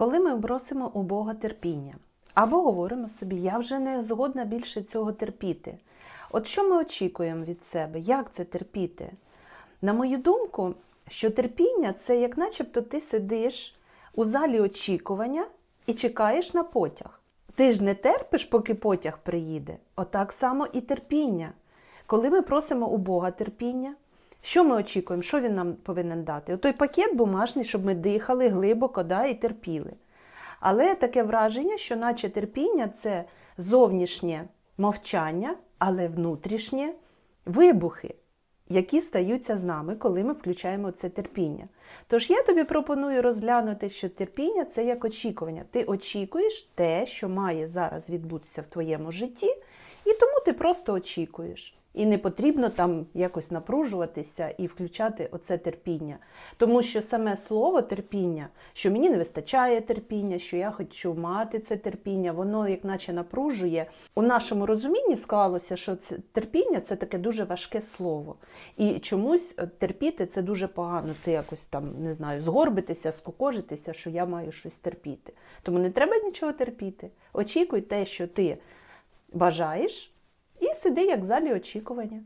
Коли ми просимо у Бога терпіння, або говоримо собі, я вже не згодна більше цього терпіти. От що ми очікуємо від себе? Як це терпіти? На мою думку, що терпіння це як начебто ти сидиш у залі очікування і чекаєш на потяг. Ти ж не терпиш, поки потяг приїде. Отак само і терпіння. Коли ми просимо у Бога терпіння, що ми очікуємо? Що він нам повинен дати? Отой пакет бумажний, щоб ми дихали глибоко да, і терпіли. Але таке враження, що наче терпіння це зовнішнє мовчання, але внутрішнє вибухи, які стаються з нами, коли ми включаємо це терпіння. Тож я тобі пропоную розглянути, що терпіння це як очікування. Ти очікуєш те, що має зараз відбутися в твоєму житті, і тому ти просто очікуєш. І не потрібно там якось напружуватися і включати оце терпіння. Тому що саме слово терпіння, що мені не вистачає терпіння, що я хочу мати це терпіння, воно як наче напружує. У нашому розумінні склалося, що це терпіння це таке дуже важке слово. І чомусь е, терпіти це дуже погано. Це якось там не знаю, згорбитися, скукожитися, що я маю щось терпіти. Тому не треба нічого терпіти. Очікуй те, що ти бажаєш, сиди як в залі очікування.